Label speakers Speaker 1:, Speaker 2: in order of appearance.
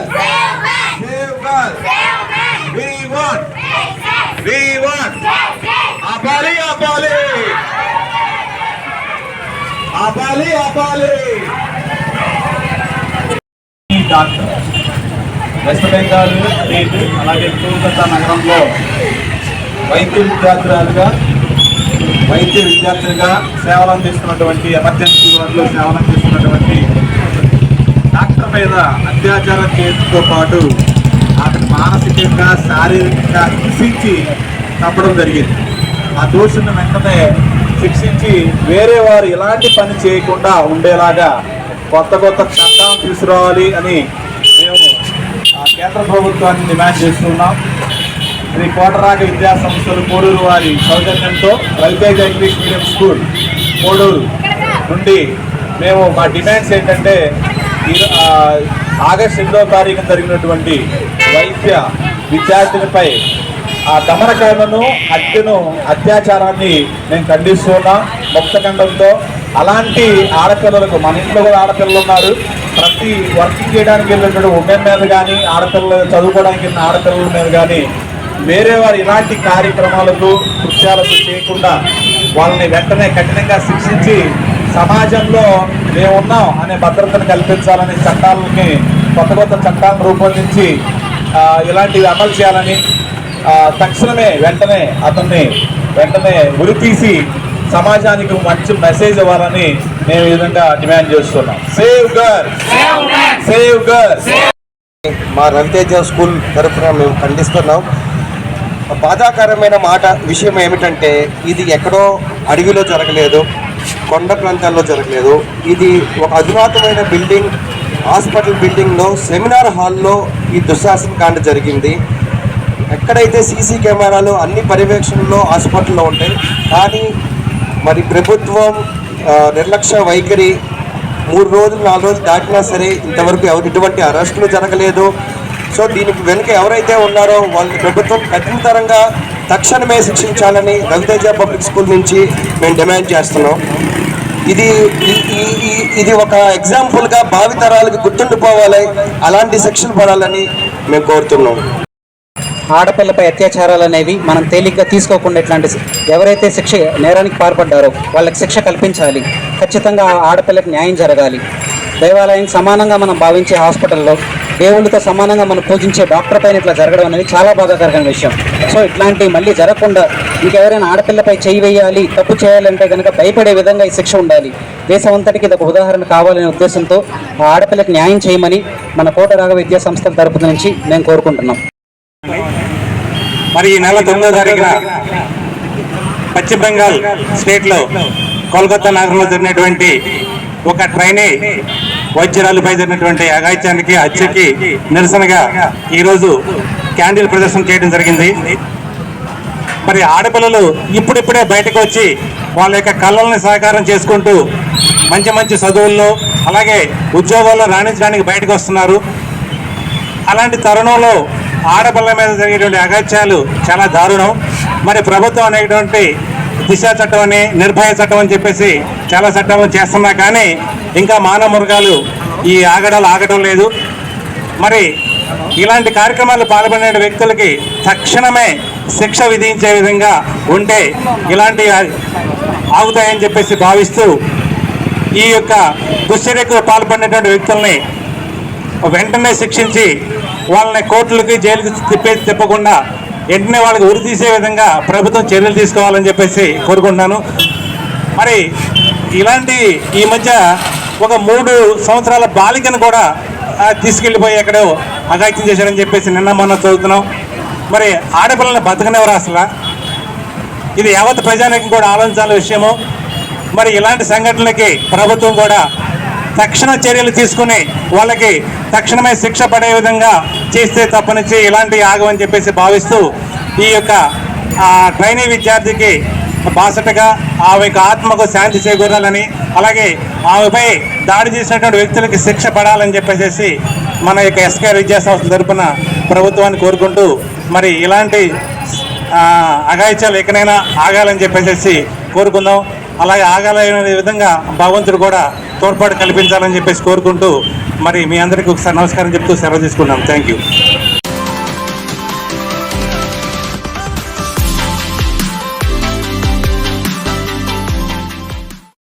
Speaker 1: Save. We want. We want.
Speaker 2: Doctor West Bengal state అలాగే కోల్కతా నగరంలో వైద్య విద్యార్థురాలుగా వైద్య విద్యార్థులుగా సేవలు అందిస్తున్నటువంటి ఎమర్జెన్సీ వార్డులో సేవలు అందిస్తున్నటువంటి మీద అత్యాచారం చేయడంతో పాటు అతను మానసికంగా శారీరకంగా హింసించి చంపడం జరిగింది. ఆ దోషుని వెంటనే శిక్షించి వేరే వారు ఎలాంటి పని చేయకుండా ఉండేలాగా కొత్త కొత్త చట్టం తీసుకురావాలి అని మేము ఆ కేంద్ర ప్రభుత్వాన్ని డిమాండ్ చేస్తున్నాం. శ్రీ కోటరాగ విద్యా సంస్థలు కోడూరు వారి సౌజన్యంతో Raviteja English medium school Koduru నుండి మేము మా డిమాండ్స్ ఏంటంటే ఆగస్టు ఎనిమిదవ తారీఖున జరిగినటువంటి వైద్య విద్యార్థినిపై ఆ దమనకాయలను హత్యను అత్యాచారాన్ని మేము ఉన్నా. ముక్తఖండంతో అలాంటి ఆడపిల్లలకు మన ఇంట్లో కూడా ఆడపిల్లలు ఉన్నారు. ప్రతి వర్క్ చేయడానికి వెళ్ళినటువంటి ఉమెన్ మీద కానీ ఆడపిల్లలు చదువుకోవడానికి వెళ్ళిన ఆడపిల్లల మీద కానీ వేరే వారు ఇలాంటి కార్యక్రమాలకు కృత్యాలకు చేయకుండా వాళ్ళని వెంటనే కఠినంగా శిక్షించి సమాజంలో మేము ఉన్నాం అనే భద్రతను కల్పించాలని చట్టాలని కొత్త కొత్త చట్టాలను రూపొందించి ఇలాంటివి అమలు చేయాలని తక్షణమే వెంటనే అతన్ని వెంటనే ఉరి తీసి సమాజానికి మంచి మెసేజ్ ఇవ్వాలని మేము ఈ విధంగా డిమాండ్ చేస్తున్నాం. సేవ్ గర్ సేవ్ గర్
Speaker 3: మా రవితేజ స్కూల్ తరఫున మేము ఖండిస్తున్నాం. బాధాకరమైన మాట విషయం ఏమిటంటే ఇది ఎక్కడో అడవిలో జరగలేదు. కొండ ప్రాంతాల్లో జరగలేదు. ఇది ఒక అధునాతమైన బిల్డింగ్ హాస్పిటల్ బిల్డింగ్లో సెమినార్ హాల్లో ఈ దుశ్శాసన కాండ జరిగింది. ఎక్కడైతే సీసీ కెమెరాలు అన్ని పర్యవేక్షణలో హాస్పిటల్లో ఉంటాయి కానీ మరి ప్రభుత్వం నిర్లక్ష్య వైఖరి మూడు రోజులు నాలుగు రోజులు దాటినా సరే ఇంతవరకు ఎవరు ఎటువంటి అరెస్టులు జరగలేదు. సో దీనికి వెనుక ఎవరైతే ఉన్నారో వాళ్ళకి ప్రభుత్వం కఠినతరంగా తక్షణమే శిక్షించాలని రవితేజ పబ్లిక్ స్కూల్ నుంచి మేము డిమాండ్ చేస్తున్నాం. ఇది ఇది ఒక ఎగ్జాంపుల్గా భావితరాలకు గుర్తుండిపోవాలి. అలాంటి శిక్షలు పడాలని మేము కోరుతున్నాం.
Speaker 4: ఆడపిల్లపై అత్యాచారాలు అనేవి మనం తేలిగ్గా తీసుకోకుండా ఇట్లాంటి ఎవరైతే శిక్ష నేరానికి పాల్పడ్డారో వాళ్ళకి శిక్ష కల్పించాలి. ఖచ్చితంగా ఆడపిల్లకి న్యాయం జరగాలి. దేవాలయం సమానంగా మనం భావించే హాస్పిటల్లో దేవుళ్ళతో సమానంగా మనం పూజించే డాక్టర్ పైన ఇట్లా జరగడం అనేది చాలా బాధాకరమైన విషయం. సో ఇట్లాంటివి మళ్ళీ జరగకుండా ఇంకెవరైనా ఆడపిల్లపై చేయి వేయాలి తప్పు చేయాలంటే కనుక భయపడే విధంగా ఈ శిక్ష ఉండాలి. దేశం అంతటికి ఇది ఒక ఉదాహరణ కావాలనే ఉద్దేశంతో ఆ ఆడపిల్లకి న్యాయం చేయమని మన కోట రాగ విద్యా సంస్థల తరపు నుంచి మేము కోరుకుంటున్నాం.
Speaker 5: మరి ఈ నెల తొమ్మిదో తారీఖున పశ్చిమ బెంగాల్ స్టేట్లో కోల్కతా నగరంలో జరిగినటువంటి ఒక ట్రైనే వైద్యరాలుపై జరిగినటువంటి అఘాయిత్యానికి హత్యకి నిరసనగా ఈరోజు క్యాండిల్ ప్రదర్శన చేయడం జరిగింది. మరి ఆడపిల్లలు ఇప్పుడిప్పుడే బయటకు వచ్చి వాళ్ళ యొక్క కళల్ని సహకారం చేసుకుంటూ మంచి మంచి చదువుల్లో అలాగే ఉద్యోగాల్లో రాణించడానికి బయటకు వస్తున్నారు. అలాంటి తరుణంలో ఆడపిల్లల మీద జరిగేటువంటి అగత్యాలు చాలా దారుణం. మరి ప్రభుత్వం అనేటువంటి దిశ చట్టం అని నిర్భయ చట్టం అని చెప్పేసి చాలా చట్టాలు చేస్తున్నా కానీ ఇంకా మానవ మృగాలు ఈ ఆగడాలు ఆగడం లేదు. మరి ఇలాంటి కార్యక్రమాలు పాల్పడిన వ్యక్తులకి తక్షణమే శిక్ష విధించే విధంగా ఉంటే ఇలాంటి ఆగుతాయని చెప్పేసి భావిస్తూ ఈ యొక్క దుశ్చర్యకు పాల్పడినటువంటి వ్యక్తుల్ని వెంటనే శిక్షించి వాళ్ళని కోర్టులకి జైలుకి తిప్పే తిప్పకుండా వెంటనే వాళ్ళకి ఉరి తీసే విధంగా ప్రభుత్వం చర్యలు తీసుకోవాలని చెప్పేసి కోరుకుంటున్నాను. మరి ఇలాంటి ఈ మధ్య ఒక మూడు సంవత్సరాల బాలికను కూడా తీసుకెళ్ళిపోయి ఎక్కడో అఘాయిత్యం చేశారని చెప్పేసి నిన్న మొన్న చదువుతున్నాం. మరి ఆడపిల్లల్ని బతకనివ్వరు అసలు? ఇది యావత్ ప్రజానికి కూడా ఆలోచించాల విషయము. మరి ఇలాంటి సంఘటనలకి ప్రభుత్వం కూడా తక్షణ చర్యలు తీసుకుని వాళ్ళకి తక్షణమే శిక్ష పడే విధంగా చేస్తే తప్పనిచ్చి ఇలాంటి ఆగమని చెప్పేసి భావిస్తూ ఈ యొక్క ట్రైనీ విద్యార్థికి బాసటగా ఆమె యొక్క ఆత్మకు శాంతి చేకూరాలని అలాగే ఆమెపై దాడి చేసినటువంటి వ్యక్తులకి శిక్ష పడాలని చెప్పేసి మన యొక్క ఎస్కే విద్యాసంస్థ తరపున ప్రభుత్వాన్ని కోరుకుంటూ మరి ఇలాంటి ఆ, అఘాయిత్యాలు ఎక్కడైనా ఆగాలని చెప్పేసి కోరుకుందాం. అలాగే ఆగాలనే విధంగా భగవంతుడు కూడా తోడ్పాటు కల్పించాలని చెప్పేసి కోరుకుంటూ మరి మీ అందరికీ ఒకసారి నమస్కారం చెప్తూ సెలవు తీసుకున్నాం థ్యాంక్ యూ